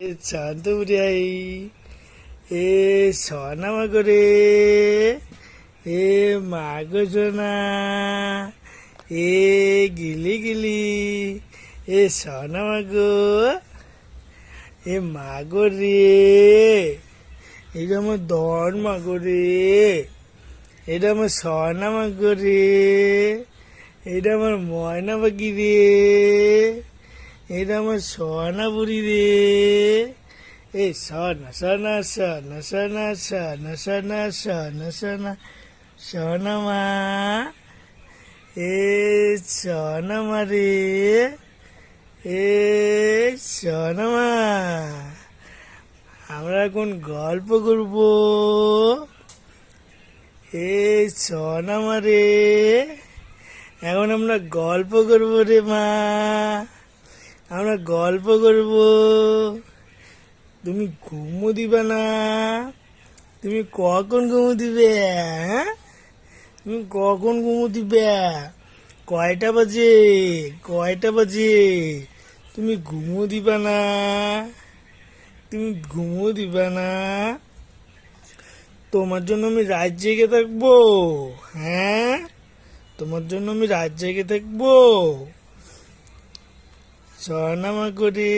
চাঁদুরাই, এ সোনামা করে এ মাগো সোনা এ গিলি গিলি এ সোনামা এ মাগো রে এটা আমার দর মাগো রে এটা আমার সোনা মাগো রে এটা আমার ময়না পাখি রে এটা আমার সোনা বুড়ি রে। এ সোনা সোনা সোনা সোনা সোনা সোনা সোনা সোনা সোনা মা। এ সোনা মা রে। এ সোনা মা। আমরা এখন গল্প করব। এ সোনা মা রে। এখন আমরা গল্প করব রে মা। আমরা গল্প করব। তুমি ঘুমো দিবে না। তুমি কখন ঘুমো দিবে হ্যাঁ? তুমি কখন ঘুমো দিবে? কয়টা বাজে? কয়টা বাজে? তুমি ঘুমো দিবে না। তুমি ঘুমো দিবে না। তোমার জন্য আমি রাত জেগে থাকব হ্যাঁ? তোমার জন্য আমি রাত জেগে থাকব। సోనమ గుడి